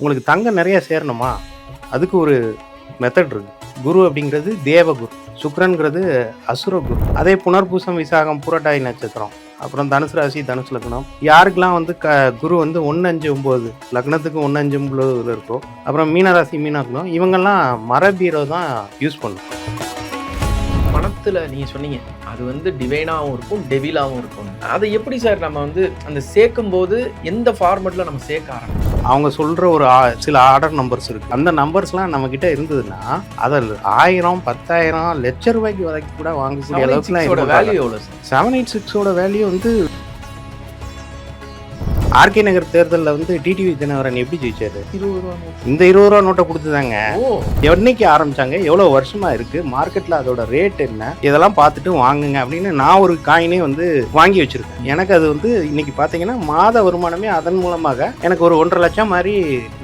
உங்களுக்கு தங்கம் நிறைய சேரணுமா? அதுக்கு ஒரு மெத்தட் இருக்கு. குரு அப்படிங்கிறது தேவகுரு. சுக்ரன்கிறது அசுர குரு. அதே புனர்பூசம் விசாகம் புரட்டாய் நட்சத்திரம் அப்புறம் தனுசு ராசி தனுசு லக்னம். யாருக்கெல்லாம் வந்து க குரு வந்து ஒன்று அஞ்சு ஒம்பது லக்னத்துக்கு ஒன்று அஞ்சு ஒம்பதுல இருக்கோ அப்புறம் மீனராசி மீனாக்கணும் இவங்கெல்லாம் மரபீரோ தான் யூஸ் பண்ணும். பணத்தில் நீங்க சொன்னீங்க அது வந்து டிவைனாகவும் இருக்கும் டெவிலாகவும் இருக்கும். அதை எப்படி சார் நம்ம வந்து அந்த சேர்க்கும் போது எந்த ஃபார்மெட்ல நம்ம சேர்க்க ஆரம்பிக்கும் அவங்க சொல்கிற ஒரு சில ஆர்டர் நம்பர்ஸ் இருக்குது அந்த நம்பர்ஸ்லாம் நம்மக்கிட்ட இருந்ததுன்னா அதில் ஆயிரம் பத்தாயிரம் லட்ச ரூபாய்க்கு வரைக்கும் கூட வாங்கக்கூடிய அளவுக்குலாம் வேல்யூ எவ்வளவு சார் செவன் எயிட் சிக்ஸோட வேல்யூ வந்து ஆர்கே நகர் தேர்தலில் வந்து டிடிவி தினகரன் எப்படி ஜெயிச்சாரு? இருபது ரூபா. இந்த இருபது ரூபா நோட்டை கொடுத்துதாங்க. என்னைக்கு ஆரம்பிச்சாங்க? எவ்வளோ வருஷமா இருக்கு? மார்க்கெட்ல அதோட ரேட் என்ன? இதெல்லாம் பார்த்துட்டு வாங்குங்க அப்படின்னு நான் ஒரு காயினே வந்து வாங்கி வச்சிருக்கேன். எனக்கு அது வந்து இன்னைக்கு பார்த்தீங்கன்னா மாத வருமானமே அதன் மூலமாக எனக்கு ஒரு ஒன்றரை லட்சம் மாதிரி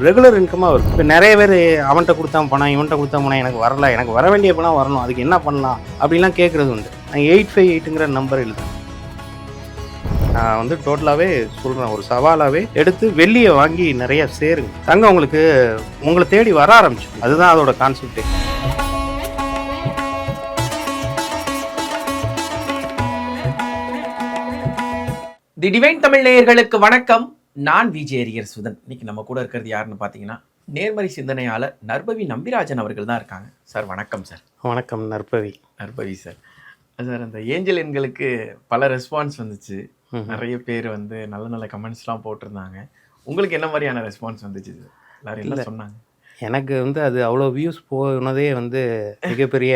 ரெகுலர் இன்கமாக வரும். இப்போ நிறைய பேர் அவன்கிட்ட கொடுத்தான் பணம் இவன்கிட்ட கொடுத்தா பணம் எனக்கு வரல எனக்கு வர வேண்டிய பணம் வரணும் அதுக்கு என்ன பண்ணலாம்? அப்படிலாம் கேட்குறது உண்டு. நான் எயிட் ஃபைவ் எயிட்டுங்கிற நம்பர் எழுதுறேன். நான் வந்து டோட்டலாகவே சொல்கிறேன் ஒரு சவாலாகவே எடுத்து வெள்ளியை வாங்கி நிறைய சேருங்க. தங்க உங்களுக்கு உங்களை தேடி வர ஆரம்பிச்சு அதுதான் அதோட கான்செப்டே தி டிவைன் தமிழ் நேயர்களுக்கு வணக்கம். நான் விஜய் அரியர் சுதன் இன்னைக்கு நம்ம கூட இருக்கிறது யாருன்னு பார்த்தீங்கன்னா நேர்மறை சிந்தனையாளர் நர்பவி நம்பிராஜன் அவர்கள் தான் இருக்காங்க. சார் வணக்கம் சார் வணக்கம் நற்பவி. நர்பவி சார் சார் அந்த ஏஞ்சல் எண்களுக்கு பல ரெஸ்பான்ஸ் வந்துச்சு. நிறைய பேர் வந்து நல்ல நல்ல கமெண்ட்ஸ்லாம் போட்டிருந்தாங்க. உங்களுக்கு என்ன மாதிரியான ரெஸ்பான்ஸ் வந்துச்சு எல்லாரும் என்ன சொன்னாங்க. எனக்கு வந்து அது அவ்வளோ வியூஸ் போனதே வந்து மிகப்பெரிய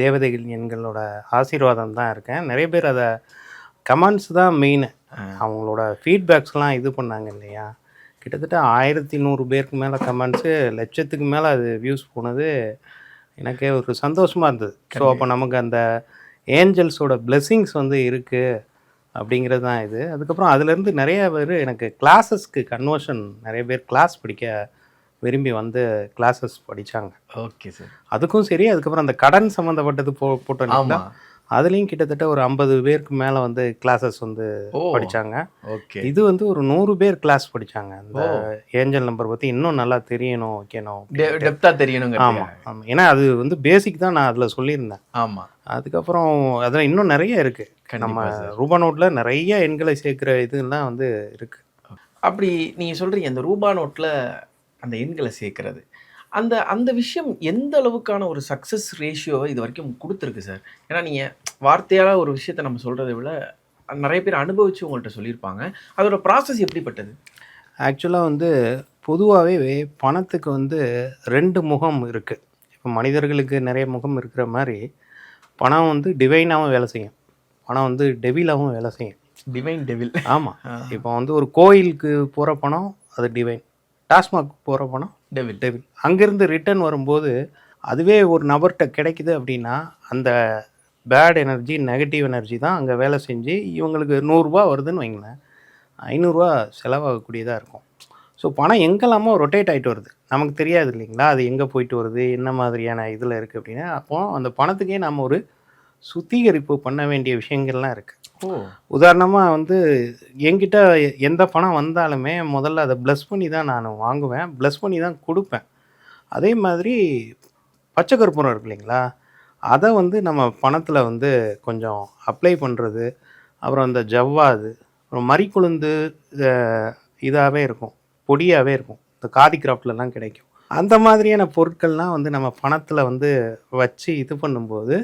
தேவதைகள் எண்களோட ஆசீர்வாதம் தான் இருக்கேன். நிறைய பேர் அதை கமெண்ட்ஸ் தான் மெயின் அவங்களோட ஃபீட்பேக்ஸ்லாம் இது பண்ணாங்க இல்லையா? கிட்டத்தட்ட ஆயிரத்தி நூறு பேருக்கு மேலே கமெண்ட்ஸு லட்சத்துக்கு மேலே அது வியூஸ் போனது எனக்கே ஒரு சந்தோஷமாக இருந்தது. ஸோ அப்போ நமக்கு அந்த ஏஞ்சல்ஸோட blessings வந்து இருக்குது அப்படிங்கிறது தான் இது. அதுக்கப்புறம் அதுலேருந்து நிறைய பேர் எனக்கு கிளாஸஸ்க்கு கன்வர்ஷன் நிறைய பேர் கிளாஸ் படிக்க விரும்பி வந்து கிளாஸஸ் படித்தாங்க ஓகே சார் அதுக்கும் சரி அதுக்கப்புறம் அந்த கடன் சம்மந்தப்பட்டது போ போட்டோம் அதுலேயும் கிட்டத்தட்ட ஒரு ஐம்பது பேருக்கு மேலே வந்து கிளாஸஸ் வந்து படித்தாங்க ஓகே. இது வந்து ஒரு நூறு பேர் கிளாஸ் படிச்சாங்க. இந்த ஓ. ஏஞ்சல் நம்பர் பற்றி இன்னும் நல்லா தெரியணும் வைக்கணும் டெப்தா தெரியணுங்க ஆமாம் ஆமாம் ஏன்னா அது வந்து பேசிக் தான் நான் அதில் சொல்லியிருந்தேன். ஆமா. அதுக்கப்புறம் அதில் இன்னும் நிறைய இருக்குது நம்ம ரூபா நோட்டில் நிறைய எண்களை சேர்க்குற இதெல்லாம் வந்து இருக்குது அப்படி நீங்க சொல்றீங்க அந்த ரூபா நோட்ல அந்த எண்களை சேர்க்கறது. அந்த அந்த விஷயம் எந்த அளவுக்கான ஒரு சக்ஸஸ் ரேஷியோவை இது வரைக்கும் கொடுத்துருக்கு சார் ஏன்னா நீங்க வார்த்தையால ஒரு விஷயத்தை நம்ம சொல்றதை விட நிறைய பேர் அனுபவிச்சு உங்கள்கிட்ட சொல்லியிருப்பாங்க. அதோட ப்ராசஸ் எப்படிப்பட்டது? ஆக்சுவலாக வந்து பொதுவாகவே பணத்துக்கு வந்து ரெண்டு முகம் இருக்குது இப்போ மனிதர்களுக்கு நிறைய முகம் இருக்கிற மாதிரி பணம் வந்து டிவைனாகவும் வேலை செய்யும். பணம் வந்து டெவிலாகவும் வேலை செய்யும். டிவைன் டெவில் ஆமாம் இப்போ வந்து ஒரு கோயிலுக்கு போகிற பணம் அது டிவைன் டாஸ்மாக் போகிற பணம் டெவில். டெவில். அங்கேருந்து ரிட்டர்ன் வரும்போது அதுவே ஒரு நபர்கிட்ட கிடைக்குது அப்படின்னா அந்த பேட் எனர்ஜி நெகட்டிவ் எனர்ஜி தான் அங்கே வேலை செஞ்சு இவங்களுக்கு நூறுரூவா வருதுன்னு வைங்களேன். ஐநூறுரூவா செலவாகக்கூடியதாக இருக்கும். ஸோ பணம் எங்கெல்லாமோ ரொட்டேட் ஆகிட்டு வருது. நமக்கு தெரியாது இல்லைங்களா? அது எங்கே போயிட்டு வருது? என்ன மாதிரியான இதில் இருக்குது அப்படின்னா. அப்போ அந்த பணத்துக்கே நம்ம ஒரு சுத்திகரிப்பு பண்ண வேண்டிய விஷயங்கள்லாம் இருக்குது உதாரணமாக வந்து என்கிட்ட எந்த பணம் வந்தாலுமே முதல்ல அதை ப்ளஸ் பண்ணி தான் நான் வாங்குவேன். ப்ளஸ் பண்ணி தான் கொடுப்பேன். அதே மாதிரி பச்சை கற்பூரம் இருக்கு இல்லைங்களா? அதை வந்து நம்ம பணத்தில் வந்து கொஞ்சம் அப்ளை பண்ணுறது அப்புறம் இந்த ஜவ்வாது அப்புறம் மறிக்குழுந்து இதாகவே இருக்கும். பொடியாகவே இருக்கும். இந்த காதி கிராஃப்ட்லலாம் கிடைக்கும். அந்த மாதிரியான பொருட்கள்லாம் வந்து நம்ம பணத்தில் வந்து வச்சு இது பண்ணும்போது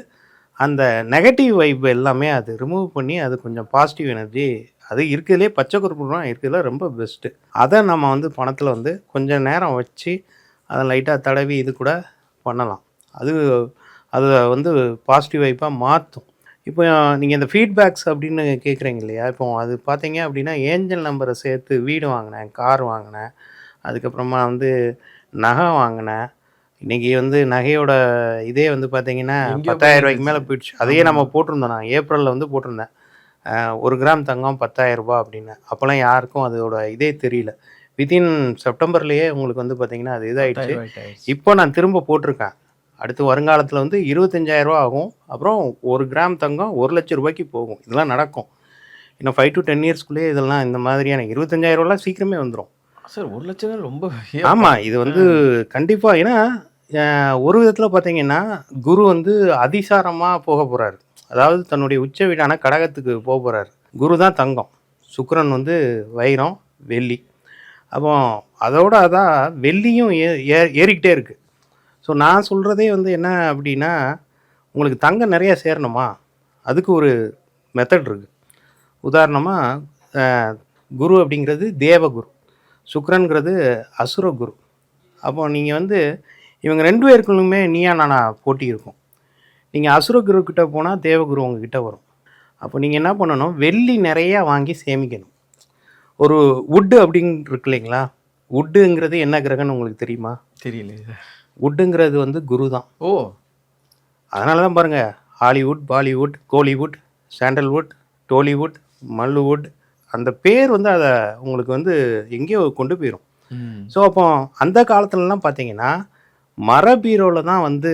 அந்த நெகட்டிவ் வைப் எல்லாமே அது ரிமூவ் பண்ணி அது கொஞ்சம் பாசிட்டிவ் எனர்ஜி அது இருக்கிறதுலே பச்சை கற்பூரம் இருக்கிறதுல ரொம்ப பெஸ்ட்டு அதை நம்ம வந்து பணத்தில் வந்து கொஞ்சம் நேரம் வச்சு அதை லைட்டாக தடவி இது கூட பண்ணலாம். அது அது வந்து பாசிட்டிவ் வைப்பாக மாற்றும். இப்போ நீங்கள் இந்த ஃபீட்பேக்ஸ் அப்படின்னு கேட்குறீங்க இல்லையா? இப்போ அது பார்த்தீங்க அப்படின்னா ஏஞ்சல் நம்பரை சேர்த்து வீடு வாங்கினேன் கார் வாங்கினேன். அதுக்கப்புறமா வந்து நகை வாங்கினேன். இன்னைக்கு வந்து நகையோட இதே வந்து பார்த்தீங்கன்னா பத்தாயிரம் ரூபாய்க்கு. மேலே போயிடுச்சு. அதையே நம்ம போட்டிருந்தோம். நான் ஏப்ரலில் வந்து போட்டிருந்தேன். ஒரு கிராம் தங்கம் பத்தாயிரம் ரூபாய் அப்படின்னு. அப்போல்லாம் யாருக்கும் அதோட இதே தெரியல. வித்தின் செப்டம்பர்லேயே உங்களுக்கு வந்து பார்த்தீங்கன்னா அது இதாயிடுச்சு. இப்போ நான் திரும்ப போட்டிருக்கேன். அடுத்து வருங்காலத்தில் வந்து 25000 ரூபா ஆகும். அப்புறம் ஒரு கிராம் தங்கம் ஒரு லட்சம் ரூபாய்க்கு போகும். இதெல்லாம் நடக்கும். இன்னும் ஃபைவ் டு டென் இயர்ஸ்க்குள்ளேயே இதெல்லாம் இந்த மாதிரியான 25000 ரூபாலாம் சீக்கிரமே வந்துடும் சார் ஒரு லட்சம் ரொம்ப ஆமாம் இது வந்து கண்டிப்பாக ஏன்னா ஒரு விதத்தில் பார்த்தீங்கன்னா குரு வந்து அதிசாரமாக போக போகிறாரு அதாவது தன்னுடைய உச்ச வீடான கடகத்துக்கு போக போகிறாரு குரு தான் தங்கம். சுக்கிரன் வந்து வைரம் வெள்ளி. அப்போ அதோட அதான் வெள்ளியும் ஏ ஏ- ஏறிக்கிட்டே இருக்குது ஸோ நான் சொல்கிறதே வந்து என்ன அப்படின்னா உங்களுக்கு தங்கம் நிறைய சேரணுமா? அதுக்கு ஒரு மெத்தட் இருக்குது உதாரணமாக குரு அப்படிங்கிறது தேவகுரு. சுக்கிரன்கிறது அசுர குரு. அப்போ நீங்கள் வந்து இவங்க ரெண்டு பேருக்குள்ளுமே நீயா நானா போட்டி இருக்கும். நீங்கள் அசுர குரு கிட்ட போனால் தேவகுரு உங்ககிட்ட வரும். அப்போ நீங்கள் என்ன பண்ணணும்? வெள்ளி நிறையா வாங்கி சேமிக்கணும். ஒரு வுட்டு அப்படின்னு இருக்கு இல்லைங்களா? வுட்டுங்கிறது என்ன கிரகம்னு உங்களுக்கு தெரியுமா? தெரியலையே. சார் வுட்டுங்கிறது வந்து குரு தான். ஓ. அதனால தான் பாருங்கள் Hollywood Bollywood Kollywood Sandalwood Tollywood Malluwood அந்த பேர் வந்து அதை உங்களுக்கு வந்து எங்கேயோ கொண்டு போயிடும். ஸோ அப்போ அந்த காலத்துலலாம் பார்த்தீங்கன்னா மர பீரோவில் தான் வந்து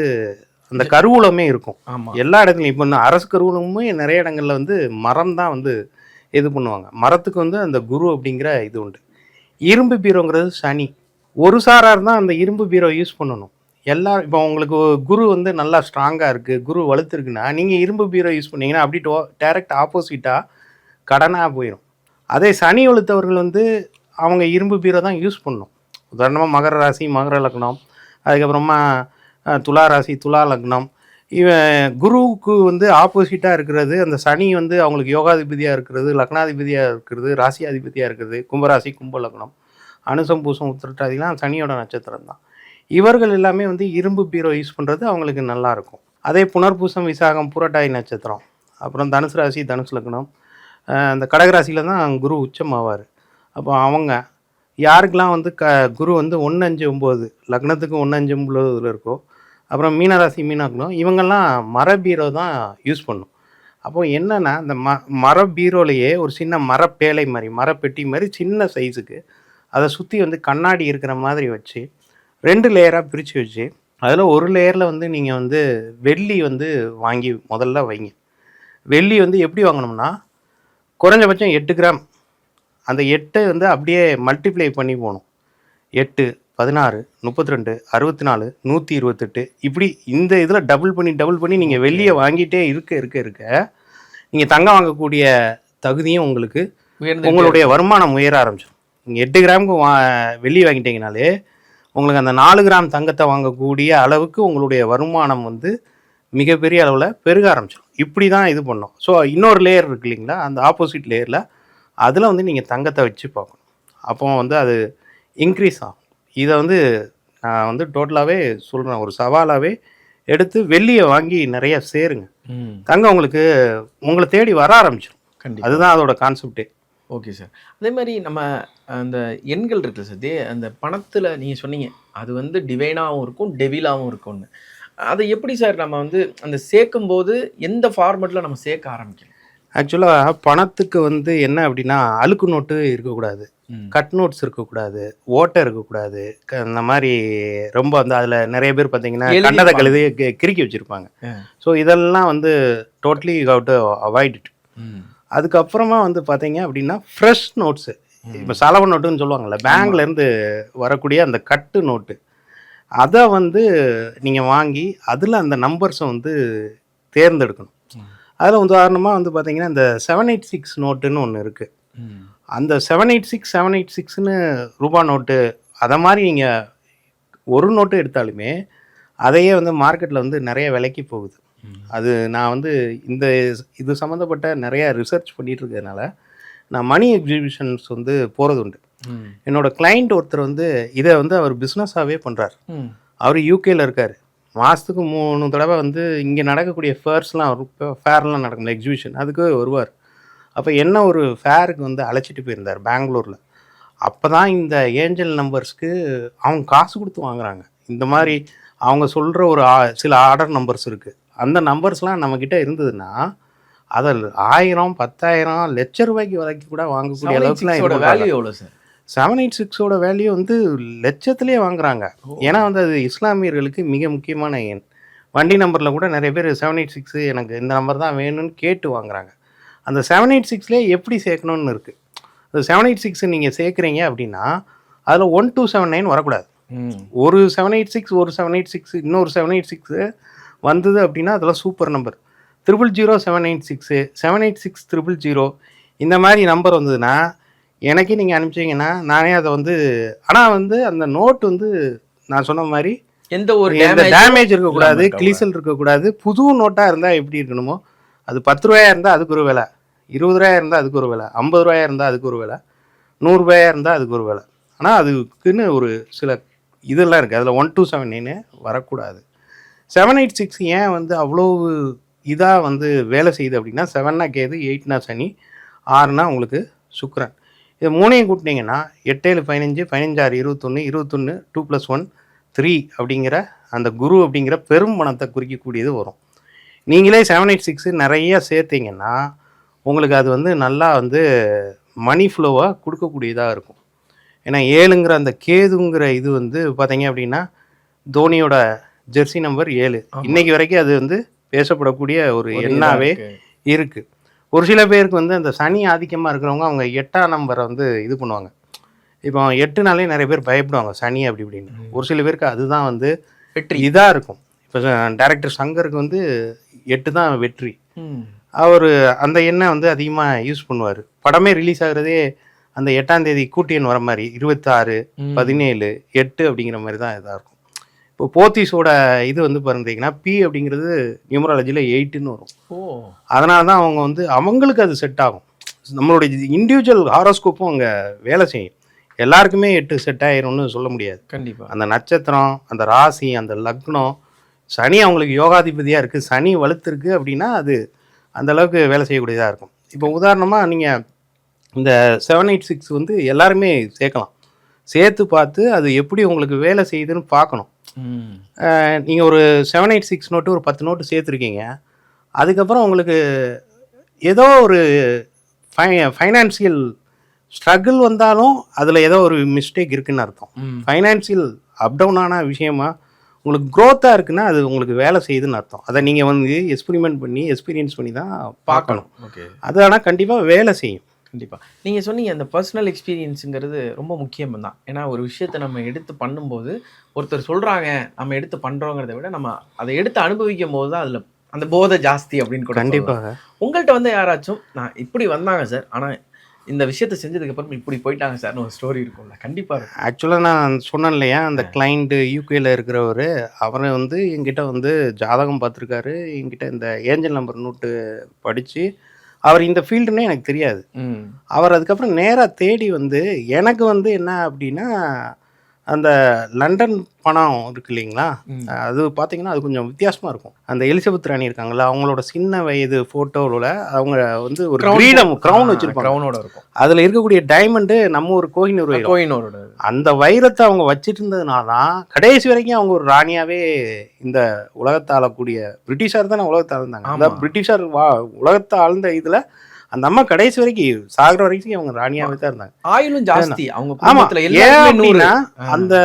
அந்த கருவூலமே இருக்கும். எல்லா இடத்துலையும் இப்போ அரசு கருவூலமுமே நிறைய இடங்கள்ல வந்து மரம் தான் வந்து இது பண்ணுவாங்க. மரத்துக்கு வந்து அந்த குரு அப்படிங்கிற இது உண்டு. இரும்பு பீரோங்கிறது சனி. ஒரு சாரார் தான் அந்த இரும்பு பீரோ யூஸ் பண்ணணும். எல்லா இப்போ உங்களுக்கு குரு வந்து நல்லா ஸ்ட்ராங்காக இருக்குது குரு வலுத்துருக்குன்னா நீங்கள் இரும்பு பீரோ யூஸ் பண்ணீங்கன்னா அப்படி டோ டேரக்ட் ஆப்போசிட்டாக கடனாக போயிடும் அதே சனி ஒழுத்தவர்கள் வந்து அவங்க இரும்பு பீரோ தான் யூஸ் பண்ணணும் உதாரணமாக மகர ராசி மகர லக்னம் அதுக்கப்புறமா துலா ராசி துலா லக்னம். இவன் குருவுக்கு வந்து ஆப்போசிட்டாக இருக்கிறது அந்த சனி வந்து அவங்களுக்கு யோகாதிபதியாக இருக்கிறது லக்னாதிபதியாக இருக்கிறது ராசியாதிபதியாக இருக்கிறது கும்பராசி கும்ப லக்னம் அனுசம் பூசம் உத்திரட்டாதிலாம் சனியோட நட்சத்திரம் தான். இவர்கள் எல்லாமே வந்து இரும்பு பீரோ யூஸ் பண்ணுறது அவங்களுக்கு நல்லாயிருக்கும் அதே புனர்பூசம் விசாகம் புரட்டாதி நட்சத்திரம் அப்புறம் தனுசு ராசி தனுசு லக்னம் அந்த கடகராசியில் தான் குரு உச்சமாவார். அப்போ அவங்க யாருக்கெல்லாம் வந்து க குரு வந்து ஒன்று அஞ்சு ஒம்பது லக்னத்துக்கு ஒன்று அஞ்சு ஒம்பதுல இருக்கோ அப்புறம் மீனராசி மீனாக்கணும் இவங்கெல்லாம் மர பீரோ தான் யூஸ் பண்ணும். அப்போ என்னென்னா இந்த ம மர பீரோலையே ஒரு சின்ன மரப்பேலை மாதிரி மரப்பெட்டி மாதிரி சின்ன சைஸுக்கு அதை சுற்றி வந்து கண்ணாடி இருக்கிற மாதிரி வச்சு ரெண்டு லேயராக பிரித்து வச்சு அதில் ஒரு லேயரில் வந்து நீங்கள் வந்து வெள்ளி வந்து வாங்கி முதல்ல வைங்க. வெள்ளி வந்து எப்படி வாங்கணும்னா குறைஞ்சபட்சம் எட்டு கிராம். அந்த எட்டை வந்து அப்படியே மல்டிப்ளை பண்ணி போகணும். எட்டு பதினாறு முப்பத்தி ரெண்டு அறுபத்தி நாலு நூற்றி இருபத்தெட்டு இப்படி இந்த இதில் டபுள் பண்ணி டபுள் பண்ணி நீங்கள் வெள்ளியை வாங்கிட்டே இருக்க இருக்க இருக்க நீங்கள் தங்கம் வாங்கக்கூடிய தகுதியும் உங்களுக்கு உங்களுடைய வருமானம் உயர ஆரம்பிச்சிடும். நீங்கள் எட்டு கிராமுக்கு வா வெள்ளி வாங்கிட்டீங்கனாலே உங்களுக்கு அந்த நாலு கிராம் தங்கத்தை வாங்கக்கூடிய அளவுக்கு உங்களுடைய வருமானம் வந்து மிகப்பெரிய அளவில் பெருக ஆரம்பிச்சிடும் இப்படி தான் இது பண்ணோம். ஸோ இன்னொரு லேயர் இருக்கு இல்லைங்களா? அந்த ஆப்போசிட் லேயரில் அதில் வந்து நீங்கள் தங்கத்தை வச்சு பார்க்கணும். அப்போ வந்து அது இன்க்ரீஸ் ஆகும். இதை வந்து நான் வந்து டோட்டலாகவே சொல்கிறேன் ஒரு சவாலாகவே எடுத்து வெள்ளியை வாங்கி நிறைய சேருங்க. ம். தங்கம் உங்களுக்கு உங்களை தேடி வர ஆரம்பிச்சிடும் கண்டிப்பா. அதுதான் அதோட கான்செப்டே ஓகே சார். அதே மாதிரி நம்ம அந்த எண்கள் இருக்குல்ல சார்? தே அந்த பணத்தில் நீங்கள் சொன்னீங்க அது வந்து டிவைனாகவும் இருக்கும் டெவிலாகவும் இருக்கும்னு. அதை எப்படி சார் நம்ம வந்து அந்த சேர்க்கும் போது எந்த ஃபார்மெட்டில் நம்ம சேர்க்க ஆரம்பிக்கணும்? ஆக்சுவலாக பணத்துக்கு வந்து என்ன அப்படின்னா அழுக்கு நோட்டு இருக்கக்கூடாது. கட் நோட்ஸ் இருக்கக்கூடாது. ஓட்டை இருக்கக்கூடாது. இந்த மாதிரி ரொம்ப வந்து அதில் நிறைய பேர் பார்த்தீங்கன்னா கண்டதை. கழுதி கிறுக்கி வச்சுருப்பாங்க. ஸோ இதெல்லாம் வந்து totally how to avoid it. அதுக்கப்புறமா வந்து பார்த்தீங்க அப்படின்னா ஃப்ரெஷ் நோட்ஸு இப்போ செலவு நோட்டுன்னு சொல்லுவாங்கல்ல பேங்க்லேருந்து வரக்கூடிய அந்த கட்டு நோட்டு அதை வந்து நீங்கள் வாங்கி அதில் அந்த நம்பர்ஸை வந்து தேர்ந்தெடுக்கணும். அதில் உதாரணமாக வந்து பார்த்தீங்கன்னா இந்த செவன் எயிட் சிக்ஸ் நோட்டுன்னு ஒன்று இருக்குது. அந்த seven eight six seven eight சிக்ஸ்னு ரூபா நோட்டு அதை மாதிரி நீங்கள் ஒரு நோட்டு எடுத்தாலுமே அதையே வந்து மார்க்கெட்டில் வந்து நிறைய விலைக்கு போகுது. அது நான் வந்து இந்த இது சம்மந்தப்பட்ட நிறைய ரிசர்ச் பண்ணிட்டு இருக்கிறதுனால நான் மணி எக்ஸிபிஷன்ஸ் வந்து போகிறது உண்டு. என்னோட கிளைண்ட் ஒருத்தர் வந்து இதை வந்து அவர் பிஸ்னஸாகவே பண்ணுறார். அவர் யூகேல இருக்கார். மாதத்துக்கு மூணு தடவை வந்து இங்கே நடக்கக்கூடிய ஃபேர்ஸ்லாம் ஃபேர்லாம் நடக்கும் எக்ஸிபிஷன் அதுக்கு வருவார். அப்போ என்ன ஒரு ஃபேருக்கு வந்து அழைச்சிட்டு போயிருந்தார் பெங்களூரில். அப்போ தான் இந்த ஏஞ்சல் நம்பர்ஸ்க்கு அவங்க காசு கொடுத்து வாங்குறாங்க. இந்த மாதிரி அவங்க சொல்கிற ஒரு சில ஆர்டர் நம்பர்ஸ் இருக்குது அந்த நம்பர்ஸ்லாம் நம்மக்கிட்ட இருந்ததுன்னா அதில் ஆயிரம் பத்தாயிரம் லட்ச ரூபாய்க்கு வரைக்கும் கூட வாங்கக்கூடிய 786 அளவுக்குலாம் ஓட இது வேல்யூ எவ்வளோ சார் செவன் எயிட் சிக்ஸோட வேல்யூ வந்து லட்சத்திலே வாங்குறாங்க. ஏன்னா வந்து அது இஸ்லாமியர்களுக்கு மிக முக்கியமான எண். வண்டி நம்பரில் கூட நிறைய பேர் செவன் எயிட் சிக்ஸு எனக்கு இந்த நம்பர் தான் வேணும்னு கேட்டு வாங்குறாங்க. அந்த செவன் எயிட் சிக்ஸ்லேயே எப்படி சேர்க்கணும்னு இருக்குது அந்த செவன் எயிட் சிக்ஸ் நீங்கள் சேர்க்குறீங்க அப்படின்னா அதில் ஒன் டூ செவன் நைன் வரக்கூடாது. ஒரு செவன் எயிட் சிக்ஸ் ஒரு செவன் எயிட் சிக்ஸ் இன்னொரு செவன் எயிட் சிக்ஸு வந்தது அப்படின்னா அதெல்லாம் super number triple zero seven eight six seven eight six triple zero இந்த மாதிரி நம்பர் வந்ததுன்னா எனக்கே நீங்கள் அனுப்பிச்சிங்கன்னா நானே அதை வந்து ஆனால் வந்து அந்த நோட் வந்து நான் சொன்ன மாதிரி எந்த ஒரு எந்த டேமேஜ் இருக்கக்கூடாது. கிளீசல் இருக்கக்கூடாது. புது நோட்டாக இருந்தால் எப்படி இருக்கணுமோ அது பத்து ரூபாயா இருந்தால் அதுக்கு ஒரு விலை. இருபது ரூபாயா இருந்தால் அதுக்கு ஒரு விலை. ஐம்பது ரூபாயா இருந்தால் அதுக்கு ஒரு விலை. நூறுரூபாயா இருந்தால் அதுக்கு ஒரு விலை. ஆனால் அதுக்குன்னு ஒரு சில இதெல்லாம் இருக்குது அதில் ஒன் டூ செவன் நைனு வரக்கூடாது. செவன் எயிட் சிக்ஸ் ஏன் வந்து அவ்வளோ இதாக வந்து வேலை செய்யுது அப்படின்னா செவன்னா கேது எயிட்னா சனி ஆறுனா உங்களுக்கு சுக்கிரன். இது மூணையும் கூட்டினீங்கன்னா எட்டேழு பதினஞ்சு பதினஞ்சாறு இருபத்தொன்று இருபத்தொன்று டூ ப்ளஸ் ஒன் த்ரீ அப்படிங்கிற அந்த குரு அப்படிங்கிற பெரும் பணத்தை குறிக்கக்கூடியது வரும் நீங்களே செவன் எயிட் சிக்ஸு நிறைய சேர்த்தீங்கன்னா உங்களுக்கு அது வந்து நல்லா வந்து மணி ஃப்ளோவாக கொடுக்கக்கூடியதாக இருக்கும் ஏன்னா ஏழுங்கிற அந்த கேதுங்கிற இது வந்து பார்த்தீங்க அப்படின்னா தோனியோட ஜெர்சி நம்பர் ஏழு. இன்னைக்கு வரைக்கும் அது வந்து பேசப்படக்கூடிய ஒரு ஒரு இதா எண்ணாவே இருக்கு. ஒரு சில பேருக்கு வந்து அந்த சனி ஆதிக்கமாக இருக்கிறவங்க அவங்க எட்டாம் நம்பரை வந்து இது பண்ணுவாங்க. இப்போ எட்டுனாலே நிறைய பேர் பயப்படுவாங்க சனி அப்படி இப்படின்னு. ஒரு சில பேருக்கு அதுதான் வந்து வெற்றி. இதாக இருக்கும். இப்போ டேரக்டர் சங்கருக்கு வந்து எட்டு தான் வெற்றி. அவர் அந்த எண்ணெய் வந்து அதிகமாக யூஸ் பண்ணுவார். படமே ரிலீஸ் ஆகுறதே அந்த எட்டாம் தேதி கூட்டியன் வர மாதிரி இருபத்தாறு. பதினேழு எட்டு அப்படிங்கிற மாதிரி தான் இதாக இருக்கும். இப்போ போத்தீஸோட இது வந்து பார்த்தீங்கன்னா பி அப்படிங்கிறது நியூமராலஜியில் எயிட்டுன்னு வரும். அதனால தான் அவங்க வந்து அவங்களுக்கு அது செட் ஆகும். நம்மளுடைய இண்டிவிஜுவல் ஹாரோஸ்கோப்பும் அங்கே வேலை செய்யும். எல்லாருக்குமே எட்டு செட் ஆயிரும்னு சொல்ல முடியாது. கண்டிப்பா. அந்த நட்சத்திரம் அந்த ராசி அந்த லக்னம் சனி அவங்களுக்கு யோகாதிபதியாக இருக்குது சனி வலுத்திருக்கு அப்படின்னா அது அந்த அளவுக்கு வேலை செய்யக்கூடியதாக இருக்கும். இப்போ உதாரணமாக நீங்கள் இந்த செவன் எயிட் சிக்ஸ் வந்து எல்லாருமே சேர்க்கலாம். சேர்த்து பார்த்து அது எப்படி உங்களுக்கு வேலை செய்யுதுன்னு பார்க்கணும். நீங்கள் ஒரு செவன் எயிட் சிக்ஸ் நோட்டு ஒரு பத்து நோட்டு சேர்த்துருக்கீங்க. அதுக்கப்புறம் உங்களுக்கு ஏதோ ஒரு ஃபை ஃபைனான்சியல் ஸ்ட்ரகிள் வந்தாலும் அதில் ஏதோ ஒரு மிஸ்டேக் இருக்குன்னு அர்த்தம். ஃபைனான்சியல் அப் டவுன் ஆன விஷயமா உங்களுக்கு க்ரோத்தாக இருக்குன்னா அது உங்களுக்கு வேலை செய்யுதுன்னு அர்த்தம். அதை நீங்கள் வந்து எக்ஸ்பெரிமெண்ட் பண்ணி எக்ஸ்பீரியன்ஸ் பண்ணி தான் பார்க்கணும். அது ஆனால் கண்டிப்பாக வேலை செய்யும். கண்டிப்பா. நீங்க சொன்னீங்க அந்த பர்சனல் எக்ஸ்பீரியன்ஸுங்கிறது ரொம்ப முக்கியம் தான் ஏன்னா ஒரு விஷயத்தை நம்ம எடுத்து பண்ணும்போது ஒருத்தர் சொல்றாங்க நம்ம எடுத்து பண்றோங்கிறத விட நம்ம அதை எடுத்து அனுபவிக்கும் போது தான் அதுல அந்த போதை ஜாஸ்தி அப்படின்னு கூட. கண்டிப்பாக உங்கள்கிட்ட வந்து யாராச்சும் நான் இப்படி வந்தாங்க சார் ஆனா இந்த விஷயத்தை செஞ்சதுக்கு அப்புறம் இப்படி போயிட்டாங்க சார்னு ஒரு ஸ்டோரி இருக்கும்ல கண்டிப்பா இருக்கும். ஆக்சுவலாக நான் சொன்னேன் இல்லையா அந்த கிளைண்ட்டு யூகேல இருக்கிறவர் அவரை வந்து என்கிட்ட வந்து ஜாதகம் பார்த்துருக்காரு என்கிட்ட இந்த ஏஞ்சல் நம்பர் நோட்டு படித்து அவர் இந்த ஃபீல்டுன்னே எனக்கு தெரியாது. அவர் அதுக்கப்புறம் நேராக தேடி வந்து எனக்கு வந்து என்ன அப்படின்னா அந்த லண்டன் பணம் இருக்கு இல்லைங்களா. அது பார்த்தீங்கன்னா அது கொஞ்சம் வித்தியாசமாக இருக்கும். அந்த எலிசபெத் ராணி இருக்காங்களா அவங்களோட சின்ன வயது ஃபோட்டோவில் அவங்க வந்து ஒரு கிரீடம் க்ரௌன் வச்சுருப்பாங்க. க்ரௌனோட இருக்கும். அதில் இருக்கக்கூடிய டைமண்டு நம்ம ஒரு கோஹினூர் கோயினோட அந்த வைரத்தை அவங்க வச்சிட்டு இருந்ததுனால தான் கடைசி வரைக்கும் அவங்க ஒரு ராணியாவே இந்த உலகத்தை ஆளக்கூடிய பிரிட்டிஷார் தானே உலகத்தை ஆழ்ந்தாங்க அந்த. பிரிட்டிஷார் வா உலகத்தை ஆழ்ந்த இதுல அந்த அம்மா கடைசி வரைக்கும் சாகுற வரைக்கும் அவங்க ராணியாவே தான் இருந்தாங்க. ஆயுளும் ஜாஸ்தி. அவங்க ஆமா குடும்பத்துல ஏன் எல்லாருமே நூறு. அப்படின்னா அந்த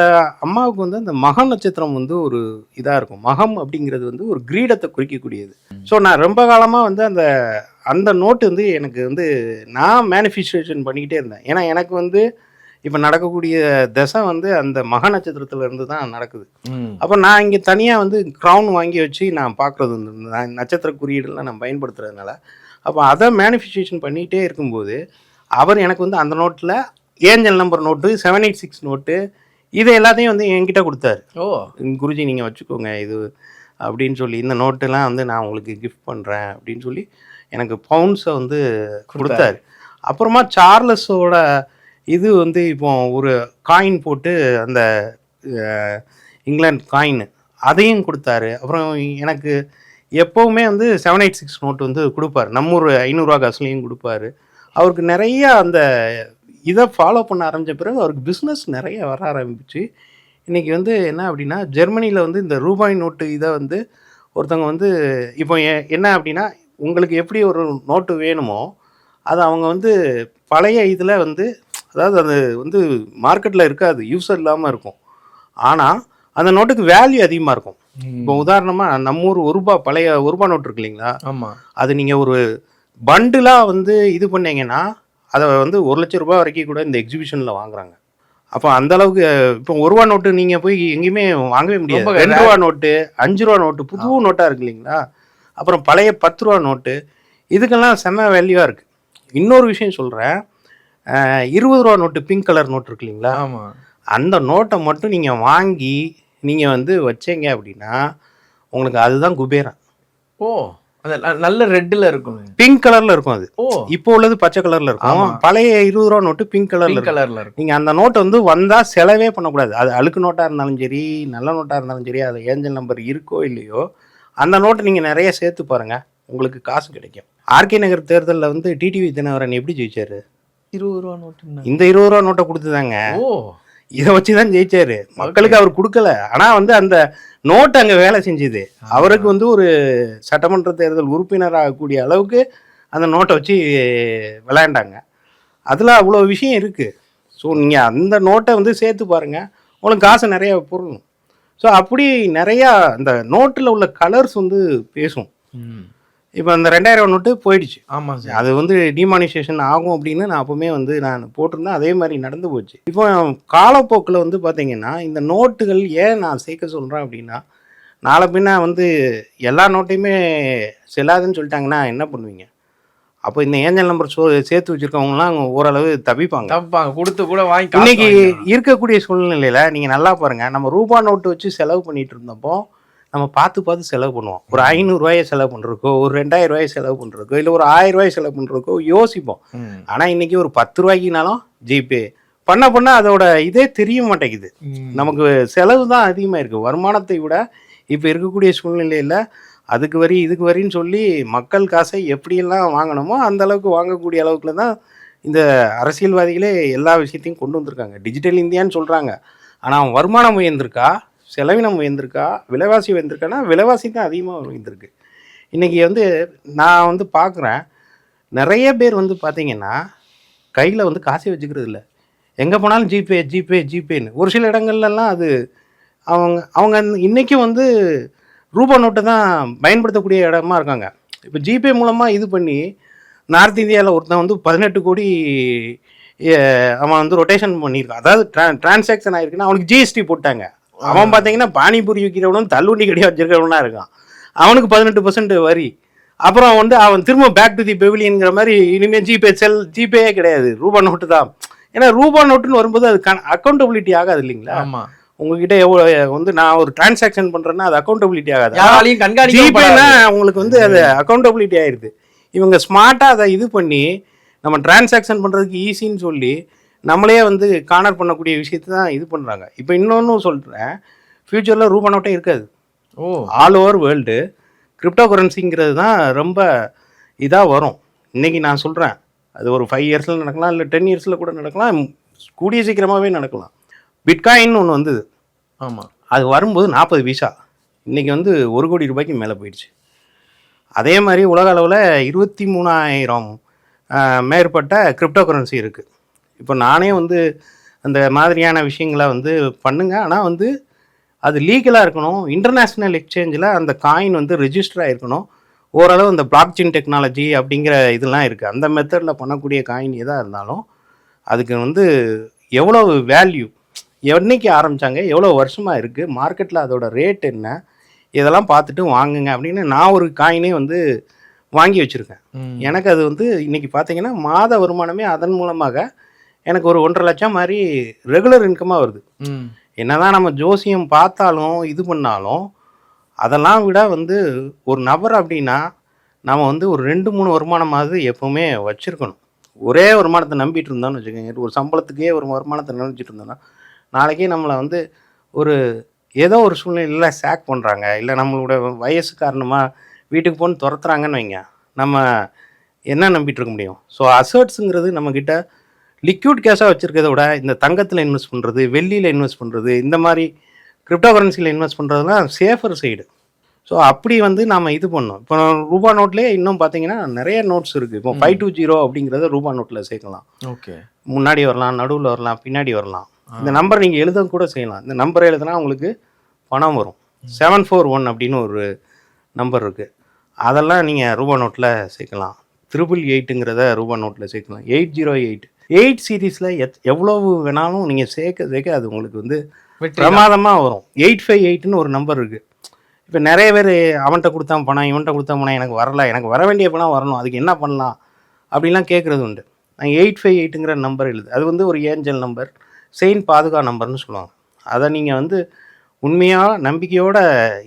அம்மாவுக்கு வந்து அந்த மகம் நட்சத்திரம் வந்து ஒரு இதா இருக்கும். மகம் அப்படிங்கிறது வந்து ஒரு கிரீடத்தை குறிக்கக்கூடியது. ஸோ நான் ரொம்ப காலமா வந்து அந்த அந்த நோட்டு வந்து எனக்கு வந்து நான் மேனிஃபெஸ்டேஷன் பண்ணிக்கிட்டே இருந்தேன். ஏன்னா எனக்கு வந்து இப்போ நடக்கக்கூடிய தசை வந்து அந்த மக நட்சத்திரத்துல இருந்து தான் நடக்குது. அப்போ நான் இங்கே தனியாக வந்து க்ரௌன் வாங்கி வச்சு நான் பார்க்குறது வந்து நான் நட்சத்திர குறியீடுலாம் நான் பயன்படுத்துறதுனால அப்போ அதை மேனிஃபெஸ்டேஷன் பண்ணிகிட்டே இருக்கும்போது அவர் எனக்கு வந்து அந்த நோட்டில் angel number note seven eight six note இது எல்லாத்தையும் வந்து என்கிட்ட கொடுத்தாரு. ஓ. குருஜி நீங்கள் வச்சுக்கோங்க இது அப்படின்னு சொல்லி இந்த நோட்டெல்லாம் வந்து நான் உங்களுக்கு கிஃப்ட் பண்ணுறேன் அப்படின்னு சொல்லி எனக்கு பவுன்ஸை வந்து கொடுத்தாரு. அப்புறமா சார்லஸோட இது வந்து இப்போ ஒரு காயின் போட்டு அந்த இங்கிலாந்து காயின் அதையும் கொடுத்தாரு. அப்புறம் எனக்கு எப்போவுமே வந்து செவன் எயிட் சிக்ஸ் நோட் வந்து கொடுப்பாரு. நம்ம ஒரு ஐநூறுரூவா காசுலையும் கொடுப்பாரு. அவருக்கு நிறைய அந்த இதை ஃபாலோ பண்ண ஆரம்பித்த பிறகு அவருக்கு பிஸ்னஸ் நிறைய வர ஆரம்பிச்சு. இன்றைக்கி வந்து என்ன அப்படின்னா ஜெர்மனியில் வந்து இந்த ரூபாய் நோட்டு இதை வந்து ஒருத்தவங்க வந்து இப்போ என்ன அப்படின்னா உங்களுக்கு எப்படி ஒரு நோட்டு வேணுமோ அது அவங்க வந்து பழைய இதில் வந்து அதாவது அது வந்து மார்க்கெட்டில் இருக்காது யூஸ் இல்லாமல் இருக்கும். ஆனால் அந்த நோட்டுக்கு வேல்யூ அதிகமாக இருக்கும். இப்போ உதாரணமாக நம்ம ஊர் ஒரு ரூபா பழைய ஒரு ரூபா நோட்டு இருக்கு இல்லைங்களா? ஆமா. அது நீங்கள் ஒரு பண்டிலாக வந்து இது பண்ணீங்கன்னா அதை வந்து ஒரு லட்ச ரூபாய் வரைக்கும் கூட இந்த எக்ஸிபிஷனில் வாங்குறாங்க. அப்போ அந்த அளவுக்கு இப்போ ஒரு ரூபா நோட்டு நீங்கள் போய் எங்கேயுமே வாங்கவே முடியாது. ரெண்டு ரூபா நோட்டு அஞ்சு ரூபா நோட்டு புது நோட்டாக இருக்கு இல்லைங்களா? அப்புறம் பழைய பத்து ரூபா நோட்டு இதுக்கெல்லாம் செம்ம வேல்யூவாக இருக்குது இன்னொரு விஷயம் சொல்கிறேன் இருபது ரூபா நோட்டு பிங்க் கலர் நோட் இருக்கு இல்லைங்களா? ஆமா. அந்த நோட்டை மட்டும் நீங்கள் வாங்கி நீங்கள் வந்து வச்சீங்க அப்படின்னா உங்களுக்கு அதுதான் குபேரன். ஓ நல்ல ரெட்ல இருக்கும். பிங்க் கலரில் இருக்கும் அது. இப்போ உள்ளது பச்சை கலரில் இருக்கும். பழைய இருபது ரூபா நோட்டு பிங்க் கலரில் கலர்ல இருக்கும். நீங்கள் அந்த நோட்டை வந்து வந்தால் செலவே பண்ணக்கூடாது. அது அழுக்கு நோட்டாக இருந்தாலும் சரி நல்ல நோட்டாக இருந்தாலும் சரி அது ஏஞ்சல் நம்பர் இருக்கோ இல்லையோ அந்த நோட்டை நீங்கள் நிறைய சேர்த்து பாருங்கள் உங்களுக்கு காசு கிடைக்கும். ஆர்கே நகர் தேர்தலில் வந்து டிடிவி தினகரன் எப்படி ஜெயிச்சாரு? இருபது ரூபா நோட்டு இந்த இருபது ரூபா நோட்டை கொடுத்துதாங்க. ஓ. இதை வச்சு தான் ஜெயிச்சாரு. மக்களுக்கு அவர் கொடுக்கல. ஆனால் வந்து அந்த நோட்டு அங்கே வேலை செஞ்சுது. அவருக்கு வந்து ஒரு சட்டமன்ற தேர்தல் உறுப்பினர் ஆகக்கூடிய அளவுக்கு அந்த நோட்டை வச்சு விளையாண்டாங்க. அதில் அவ்வளோ விஷயம் இருக்குது ஸோ நீங்கள் அந்த நோட்டை வந்து சேர்த்து பாருங்கள் உங்களுக்கு காசு நிறைய பொருளும் ஸோ அப்படி நிறையா அந்த நோட்டில் உள்ள கலர்ஸ் வந்து பேசும். இப்போ அந்த ரெண்டாயிரம் நோட்டு போயிடுச்சு. ஆமா சார். அது வந்து டிமானிசேஷன் ஆகும் அப்படின்னு நான் அப்பவுமே வந்து நான் போட்டிருந்தேன். அதே மாதிரி நடந்து போச்சு. இப்போ காலப்போக்கில் வந்து பார்த்தீங்கன்னா இந்த நோட்டுகள் ஏன் நான் சேர்க்க சொல்கிறேன் அப்படின்னா நாளை பின்ன வந்து எல்லா நோட்டையுமே செல்லாதுன்னு சொல்லிட்டாங்கன்னா என்ன பண்ணுவீங்க? அப்போ இந்த ஏஞ்சல் நம்பர் சோ சேர்த்து வச்சுருக்கவங்களாம் ஓரளவு தப்பிப்பாங்க. தப்பாங்க கொடுத்து கூட வாங்கி இன்னைக்கு. இருக்கக்கூடிய சூழ்நிலையில நீங்க நல்லா பாருங்க. நம்ம ரூபா நோட்டு வச்சு செலவு பண்ணிட்டு இருந்தப்போ நம்ம பார்த்து பார்த்து செலவு பண்ணுவோம். ஒரு ஐநூறுரூவாயை செலவு பண்ணுறக்கோ ஒரு ரெண்டாயிரம் ரூபாயை செலவு பண்ணுறக்கோ இல்லை ஒரு ஆயிரம் ரூபாய் செலவு பண்ணுறக்கோ யோசிப்போம். ஆனால் இன்னைக்கு ஒரு பத்து ரூபாய்க்குனாலும் ஜிபே. பண்ண பண்ண அதோட இதே தெரிய மாட்டேங்குது. நமக்கு செலவு தான் அதிகமாக இருக்குது வருமானத்தை விட இப்போ இருக்கக்கூடிய சூழ்நிலையில் அதுக்கு வரி இதுக்கு வரின்னு சொல்லி மக்கள் காசை எப்படியெல்லாம் வாங்கணுமோ அந்த அளவுக்கு வாங்கக்கூடிய அளவுக்குல தான் இந்த அரசியல்வாதிகளே எல்லா விஷயத்தையும் கொண்டு வந்திருக்காங்க. டிஜிட்டல் இந்தியான்னு சொல்கிறாங்க ஆனால் வருமானம் உயர்ந்திருக்கா? செலவினம் உயர்ந்திருக்கா? விலைவாசி உயர்ந்திருக்கான்னா விலைவாசி தான் அதிகமாக உயர்ந்திருக்கு. இன்றைக்கி வந்து நான் வந்து பார்க்குறேன் நிறைய பேர் வந்து பார்த்தீங்கன்னா கையில் வந்து காசே வச்சுக்கிறது இல்லை. எங்கே போனாலும் ஜிபே ஜிபே ஜிபேன்னு. ஒரு சில இடங்கள்லலாம் அது அவங்க அவங்க இன்றைக்கும் வந்து ரூபா நோட்டை தான் பயன்படுத்தக்கூடிய இடமா இருக்காங்க. இப்போ ஜிபே மூலமாக இது பண்ணி நார்த் இந்தியாவில் ஒருத்தன் வந்து பதினெட்டு கோடி அவன் வந்து ரொட்டேஷன் பண்ணியிருக்கான். அதாவது டிரான்சாக்ஷன் ஆயிருக்குன்னா அவனுக்கு ஜிஎஸ்டி போட்டாங்க. அவன் பார்த்தீங்கன்னா பானிபூரி விற்கிறவனும் தள்ளுவண்டி கடையாக வச்சிருக்கிறவனா இருக்கான். அவனுக்கு பதினெட்டு பர்சன்ட் வரி. அப்புறம் வந்து அவன் திரும்ப பேக் டு தி பெவிலியன்ங்கிற மாதிரி இனிமேல் ஜிபே செல் ஜிபேயே கிடையாது. ரூபா நோட்டு தான். ஏன்னா ரூபா நோட்டுன்னு வரும்போது அது அக்கௌண்டபிலிட்டி ஆகாது இல்லைங்களா? ஆமா. உங்ககிட்ட எவ்வளோ வந்து நான் ஒரு டிரான்சாக்ஷன் பண்றேன்னா அது அக்கௌண்டபிலிட்டி ஆகாது. கண்காணிக்க ஜிபேனா உங்களுக்கு வந்து அது அக்கௌண்டபிலிட்டி ஆயிருது. இவங்க ஸ்மார்ட்டாக அதை இது பண்ணி நம்ம டிரான்சாக்ஷன் பண்ணுறதுக்கு ஈஸின்னு சொல்லி நம்மளே வந்து கார்னர் பண்ணக்கூடிய விஷயத்தை தான் இது பண்ணுறாங்க இப்போ இன்னொன்று சொல்கிறேன் ஃப்யூச்சரில் ரூபா நோட்டே இருக்காது. ஓ. ஆல் ஓவர் வேர்ல்டு கிரிப்டோ கரன்சிங்கிறது தான் ரொம்ப இதாக வரும். இன்னைக்கு நான் சொல்கிறேன் அது ஒரு ஃபைவ் இயர்ஸில் நடக்கலாம் இல்லை டென் இயர்ஸில் கூட நடக்கலாம் கூடிய சீக்கிரமாகவே நடக்கலாம். பிட்காயின் ஒன்று வந்தது. ஆமா. அது வரும்போது நாற்பது பைசா. இன்றைக்கி வந்து ஒரு கோடி ரூபாய்க்கு மேலே போயிடுச்சு. அதே மாதிரி உலக அளவில் இருபத்தி மூணாயிரம் மேற்பட்ட கிரிப்டோ கரன்சி இருக்குது இப்போ நானே வந்து அந்த மாதிரியான விஷயங்களை வந்து பண்ணுங்க. ஆனால் வந்து அது லீகலாக இருக்கணும். இன்டர்நேஷ்னல் எக்ஸ்சேஞ்சில் அந்த காயின் வந்து ரெஜிஸ்டர் ஆகிருக்கணும் ஓரளவு இந்த பிளாக்செயின் டெக்னாலஜி அப்படிங்கிற இதெல்லாம் இருக்குது அந்த மெத்தடில் பண்ணக்கூடிய காயின் எதாக இருந்தாலும் அதுக்கு வந்து எவ்வளோ வேல்யூ என்னைக்கு ஆரம்பித்தாங்க எவ்வளோ வருஷமாக இருக்குது மார்க்கெட்டில் அதோட ரேட் என்ன இதெல்லாம் பார்த்துட்டு வாங்குங்க அப்படின்னு நான் ஒரு காயினே வந்து வாங்கி வச்சுருக்கேன். எனக்கு அது வந்து இன்னைக்கு பார்த்தீங்கன்னா மாத வருமானமே அதன் மூலமாக எனக்கு ஒரு ஒன்றரை லட்சம் மாதிரி ரெகுலர் இன்கமாக வருது. என்னதான் நம்ம ஜோசியம் பார்த்தாலும் இது பண்ணாலும் அதெல்லாம் விட வந்து ஒரு நபர் அப்படின்னா நம்ம வந்து ஒரு ரெண்டு மூணு வருமானமாவது எப்போவுமே வச்சுருக்கணும். ஒரே வருமானத்தை நம்பிட்டு இருந்தோம்னு வச்சுக்கோங்க. ஒரு சம்பளத்துக்கே ஒரு வருமானத்தை நினைச்சிட்டு இருந்தோம்னா நாளைக்கே நம்மளை வந்து ஒரு ஏதோ ஒரு சூழ்நிலையில் சேக் பண்ணுறாங்க இல்லை நம்மளோட வயசு காரணமாக வீட்டுக்கு போன்னு துரத்துறாங்கன்னு வைங்க. நம்ம என்ன நம்பிட்டு இருக்க முடியும்? ஸோ அசர்ட்ஸுங்கிறது நம்மக்கிட்ட லிக்விட் கேஷாக வச்சுருக்கிறத விட இந்த தங்கத்தில் இன்வெஸ்ட் பண்ணுறது வெள்ளியில் இன்வெஸ்ட் பண்ணுறது இந்த மாதிரி கிரிப்டோ கரன்சியில் இன்வெஸ்ட் பண்ணுறதுலாம் சேஃபர் சைடு ஸோ அப்படி வந்து நாம் இது பண்ணோம். இப்போ ரூபா நோட்லேயே இன்னும் பார்த்தீங்கன்னா நிறைய நோட்ஸ் இருக்குது இப்போ ஃபைவ் டூ ஜீரோ அப்படிங்கிறத ரூபா நோட்டில் சேர்க்கலாம். ஓகே. முன்னாடி வரலாம் நடுவில் வரலாம் பின்னாடி வரலாம். இந்த நம்பர் நீங்கள் எழுத கூட செய்யலாம். இந்த நம்பர் எழுதுனா உங்களுக்கு பணம் வரும். செவன் ஃபோர் ஒன் அப்படின்னு ஒரு நம்பர் இருக்குது அதெல்லாம் நீங்கள் ரூபா நோட்டில் சேர்க்கலாம். த்ரிபிள் எயிட்டுங்கிறத ரூபா நோட்டில் சேர்க்கலாம். எயிட் ஜீரோ எயிட் எயிட் சீரீஸில் எத் எவ்வளவு வேணாலும் நீங்கள் சேர்க்க சேர்க்க அது உங்களுக்கு வந்து பிரமாதமாக வரும். எயிட் ஃபைவ் எயிட்னு ஒரு நம்பர் இருக்குது இப்போ நிறைய பேர் அவன்கிட்ட கொடுத்தான் பணம் இவன்கிட்ட கொடுத்தா பணம் எனக்கு வரல எனக்கு வர வேண்டிய பணம் வரணும் அதுக்கு என்ன பண்ணலாம்? அப்படிலாம் கேட்குறது உண்டு. நான் எயிட் ஃபைவ் எயிட்டுங்கிற நம்பர் எழுது அது வந்து ஒரு ஏஞ்சல் நம்பர் செயின் பாதுகா நம்பர்னு சொல்லுவாங்க. அதை நீங்கள் வந்து உண்மையாக நம்பிக்கையோடு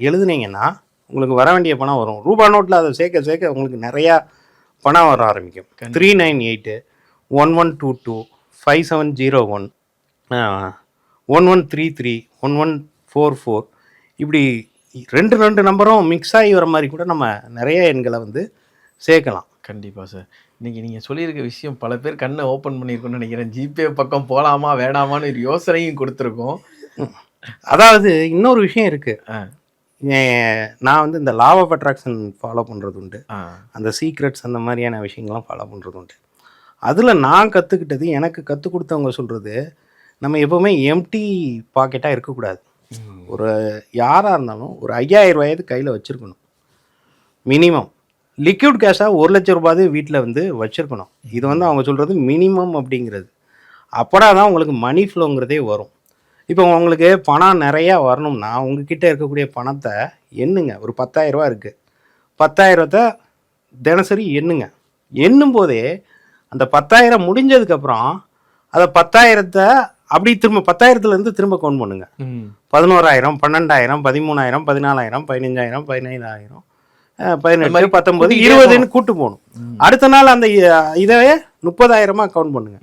எழுதுனீங்கன்னா உங்களுக்கு வர வேண்டிய பணம் வரும். ரூபா நோட்டில் அதை சேர்க்க சேர்க்க உங்களுக்கு நிறையா பணம் வர ஆரம்பிக்கும். Three nine eight one one two two five seven zero one one one three three one one four four இப்படி ரெண்டு ரெண்டு நம்பரும் மிக்ஸ் ஆகி வர மாதிரி கூட நம்ம நிறைய எண்களை வந்து சேர்க்கலாம். கண்டிப்பாக சார். இன்னைக்கு நீங்கள் சொல்லியிருக்க விஷயம் பல பேர் கண்ணை ஓப்பன் பண்ணியிருக்கோன்னு நினைக்கிறேன். ஜிபே பக்கம் போகலாமா வேணாமான்னு ஒரு யோசனையும் கொடுத்துருக்கோம். அதாவது இன்னொரு விஷயம் இருக்குது நான் வந்து இந்த லாவ் ஆஃப் அட்ராக்ஷன் ஃபாலோ பண்ணுறது உண்டு. அந்த சீக்ரெட்ஸ் அந்த மாதிரியான விஷயங்கள்லாம் ஃபாலோ பண்ணுறது உண்டு. அதில் நான் கற்றுக்கிட்டது எனக்கு கற்றுக் கொடுத்தவங்க சொல்கிறது நம்ம எப்போவுமே எம்டி பாக்கெட்டாக இருக்கக்கூடாது. ஒரு யாராக இருந்தாலும் ஒரு ஐயாயிரம் ரூபாயாவது கையில் வச்சுருக்கணும். மினிமம் லிக்விட் கேஷாக ஒரு லட்ச ரூபாய் வீட்டில் வந்து வச்சுருக்கணும். இது வந்து அவங்க சொல்கிறது மினிமம் அப்படிங்கிறது. அப்படா தான் உங்களுக்கு மணி ஃப்ளோங்கிறதே வரும். இப்போ உங்களுக்கு பணம் நிறையா வரணும்னா உங்ககிட்ட இருக்கக்கூடிய பணத்தை எண்ணுங்க. ஒரு பத்தாயிரம் ரூபா இருக்குது பத்தாயிரத்தை தினசரி எண்ணுங்க. எண்ணும் போதே அந்த பத்தாயிரம் முடிஞ்சதுக்கப்புறம் அதை பத்தாயிரத்தை அப்படி திரும்ப பத்தாயிரத்துலேருந்து திரும்ப கவுண்ட் பண்ணுங்க. பதினோராயிரம் பன்னெண்டாயிரம் பதிமூணாயிரம் பதினாலாயிரம் பதினஞ்சாயிரம் பதினைந்தாயிரம் பதினெட்டு பத்தொன்பது இருபதுன்னு கூட்டு போகணும். அடுத்த நாள் அந்த இ- இதை முப்பதாயிரமா கவுண்ட் பண்ணுங்க.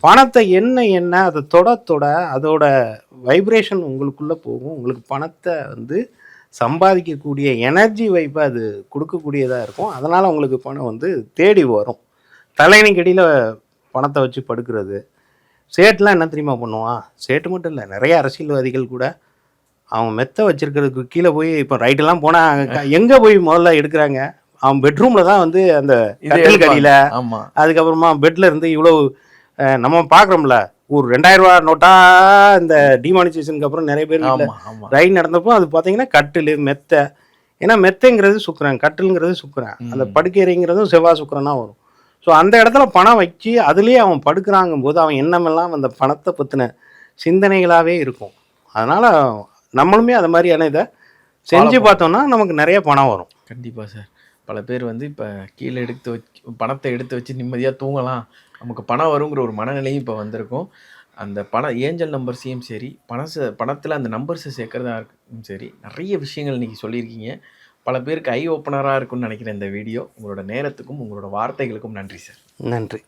பணத்தை என்ன என்ன அதை தொட தொட அதோட வைப்ரேஷன் உங்களுக்குள்ள போகும். உங்களுக்கு பணத்தை வந்து சம்பாதிக்கக்கூடிய எனர்ஜி வைப்பை அது கொடுக்கக்கூடியதாக இருக்கும். அதனால் உங்களுக்கு பணம் வந்து தேடி வரும். தலையணிக்கடியில் பணத்தை வச்சு படுக்கிறது. சேட்டுலாம் என்ன தெரியுமா பண்ணுவான்? சேட்டு மட்டும் இல்லை நிறைய அரசியல்வாதிகள் கூட அவன் மெத்த வச்சிருக்கிறதுக்கு கீழே போய் இப்போ ரைட்டெல்லாம் போனால் எங்கே போய் முதல்ல எடுக்கிறாங்க? அவன் பெட்ரூமில் தான் வந்து அந்த கட்டில். கடியில் அதுக்கப்புறமா பெட்ல இருந்து இவ்வளவு அஹ், நம்ம பார்க்குறோம்ல ஒரு ரெண்டாயிரம் ரூபா நோட்டா இந்த டிமானிசேஷனுக்கு அப்புறம் நிறைய பேர் ரைட் நடந்தப்போ அது பார்த்தீங்கன்னா கட்டில் மெத்தை. ஏன்னா மெத்தைங்கிறது சுக்குரன் கட்டிலுங்கிறது சுக்குரன் அந்த படுக்கையறைங்கிறதும் செவ்வாய் சுக்குரனா வரும். ஸோ அந்த இடத்துல பணம் வச்சு அதுலேயே அவன் படுக்கிறாங்கும் போது அவன் எண்ணமெல்லாம் அந்த பணத்தை பற்றின சிந்தனைகளாகவே இருக்கும். அதனால் நம்மளுமே அது மாதிரியான இதை செஞ்சு பார்த்தோம்னா நமக்கு நிறைய பணம் வரும். கண்டிப்பா சார். பல பேர் வந்து இப்போ கீழே எடுத்து வச்சு பணத்தை எடுத்து வச்சு நிம்மதியாக தூங்கலாம். நமக்கு பணம் வருங்கிற ஒரு மனநிலையும் இப்போ வந்திருக்கும். அந்த பண ஏஞ்சல் நம்பர்ஸையும் சரி பணச பணத்தில் அந்த நம்பர்ஸை சேர்க்கறதா இருக்கும் சரி நிறைய விஷயங்கள் இன்னைக்கு சொல்லியிருக்கீங்க. பல பேருக்கு ஐ ஓப்பனராக இருக்கும்னு நினைக்கிறேன் இந்த வீடியோ உங்களோட நேரத்துக்கும் உங்களோட வார்த்தைகளுக்கும் நன்றி சார் நன்றி.